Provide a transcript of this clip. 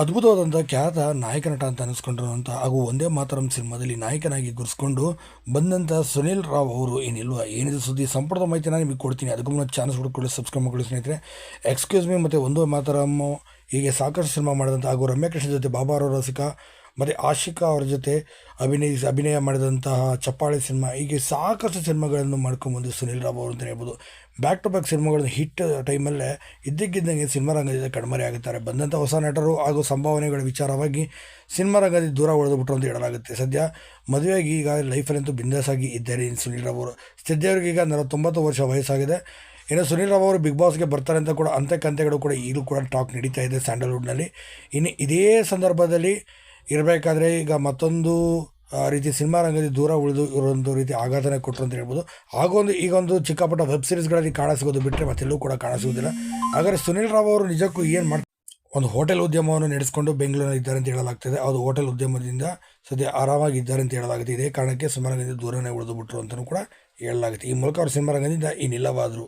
ಅದ್ಭುತವಾದಂಥ ಖ್ಯಾತ ನಾಯಕ ನಟ ಅಂತ ಅನಿಸ್ಕೊಂಡಿರುವಂಥ ಹಾಗೂ ಒಂದೇ ಮಾತರಂ ಸಿನಿಮಾದಲ್ಲಿ ನಾಯಕನಾಗಿ ಗುರ್ಸ್ಕೊಂಡು ಬಂದಂಥ ಸುನಿಲ್ ರಾವ್ ಅವರು, ಏನಿಲ್ವ, ಏನಿದೆ ಸುದ್ದಿ ಸಂಪೂರ್ಣ ಮಾಹಿತಿನ ನಿಮಗೆ ಕೊಡ್ತೀನಿ. ಅದಕ್ಕೂ ಮುನ್ನ ಚಾನಲ್ಸ್ ಹುಡುಕೊಳ್ಳಿ ಸಬ್ಸ್ಕ್ರೈಬ್ ಮಾಡ್ಕೊಳ್ಳಿ ಸ್ನೇಹಿತರೆ. ಎಕ್ಸ್ಕ್ಯೂಸ್ ಮೀ ಮತ್ತು ಒಂದೇ ಮಾತರಂ, ಹೀಗೆ ಸಾಕಷ್ಟು ಸಿನಿಮಾ ಮಾಡಿದಂಥ ಹಾಗೂ ರಮ್ಯಾ ಕೃಷ್ಣ ಜೊತೆ ಬಾಬಾ ಅವರ ರಸಿಕ ಮತ್ತು ಆಶಿಕಾ ಅವ್ರ ಜೊತೆ ಅಭಿನಯಿಸಿ ಅಭಿನಯ ಮಾಡಿದಂತಹ ಚಪ್ಪಾಳೆ ಸಿನಿಮಾ, ಹೀಗೆ ಸಾಕಷ್ಟು ಸಿನಿಮಾಗಳನ್ನು ಮಾಡ್ಕೊಂಬಂದು ಸುನಿಲ್ ರಾವ್ ಅವರು ಅಂತಲೇ ಹೇಳ್ಬೋದು. ಬ್ಯಾಕ್ ಟು ಬ್ಯಾಕ್ ಸಿನಿಮಾಗಳನ್ನು ಹಿಟ್ ಟೈಮಲ್ಲೇ ಇದ್ದಕ್ಕಿದ್ದಂಗೆ ಸಿನಿಮಾ ರಂಗದಿಂದ ಕಣ್ಮರೆ ಆಗುತ್ತಾರೆ ಬಂದಂಥ ಹೊಸ ನಟರು ಹಾಗೂ ಸಂಭಾವನೆಗಳ ವಿಚಾರವಾಗಿ ಸಿನಿಮಾ ರಂಗದಿಂದ ದೂರ ಉಳಿದುಬಿಟ್ರು ಅಂತ ಹೇಳಲಾಗುತ್ತೆ. ಸದ್ಯ ಮದುವೆಯಾಗಿ ಈಗ ಲೈಫಲ್ಲಂತೂ ಬಿಂದಾಸಾಗಿ ಇದ್ದಾರೆ ಸುನಿಲ್ ರಾವ್ ಅವರು. ಸದ್ಯ ಅವ್ರಿಗೆ ಈಗ ನಲವತ್ತೊಂಬತ್ತು ವರ್ಷ ವಯಸ್ಸಾಗಿದೆ. ಇನ್ನು ಸುನಿಲ್ ರಾವ್ ಅವರು ಬಿಗ್ ಬಾಸ್ಗೆ ಬರ್ತಾರೆ ಅಂತ ಕೂಡ ಅಂತೆ ಕಂತೆಗಳು ಕೂಡ ಈಗಲೂ ಕೂಡ ಟಾಕ್ ನಡೀತಾ ಇದೆ ಸ್ಯಾಂಡಲ್ವುಡ್ನಲ್ಲಿ. ಇನ್ನು ಇದೇ ಸಂದರ್ಭದಲ್ಲಿ ಇರಬೇಕಾದ್ರೆ ಈಗ ಮತ್ತೊಂದು ರೀತಿ ಸಿನಿಮಾ ರಂಗದಲ್ಲಿ ದೂರ ಉಳಿದು ಇರೋಂಥ ರೀತಿ ಆಘಾತನೇ ಕೊಟ್ಟರು ಅಂತ ಹೇಳ್ಬೋದು. ಒಂದು ಚಿಕ್ಕಪುಟ್ಟ ವೆಬ್ ಸೀರೀಸ್ಗಳಲ್ಲಿ ಕಾಣಿಸಿಗೋದು ಬಿಟ್ಟರೆ ಮತ್ತೆಲ್ಲೂ ಕೂಡ ಕಾಣಿಸುವುದಿಲ್ಲ ಹಾಗಾದರೆ ಸುನಿಲ್ ರಾವ್ ಅವರು ನಿಜಕ್ಕೂ ಏನು ಮಾಡ್ತಾರೆ ಒಂದು ಹೋಟೆಲ್ ಉದ್ಯಮವನ್ನು ನಡೆಸಿಕೊಂಡು ಬೆಂಗಳೂರಲ್ಲಿ ಇದ್ದಾರೆ ಅಂತ ಹೇಳಲಾಗ್ತದೆ. ಅದು ಹೋಟೆಲ್ ಉದ್ಯಮದಿಂದ ಸದ್ಯ ಆರಾಮಾಗಿ ಇದ್ದಾರೆ ಅಂತ ಹೇಳಲಾಗುತ್ತೆ ಇದೇ ಕಾರಣಕ್ಕೆ ಸಿನಿಮಾರಂಗದಿಂದ ದೂರನೇ ಉಳಿದು ಬಿಟ್ಟರು ಅಂತಲೂ ಕೂಡ ಹೇಳಲಾಗುತ್ತೆ. ಈ ಮೂಲಕ ಅವರು ಸಿನಿಮಾರಂಗದಿಂದ ಇನ್ನಿಲ್ಲವಾದರು.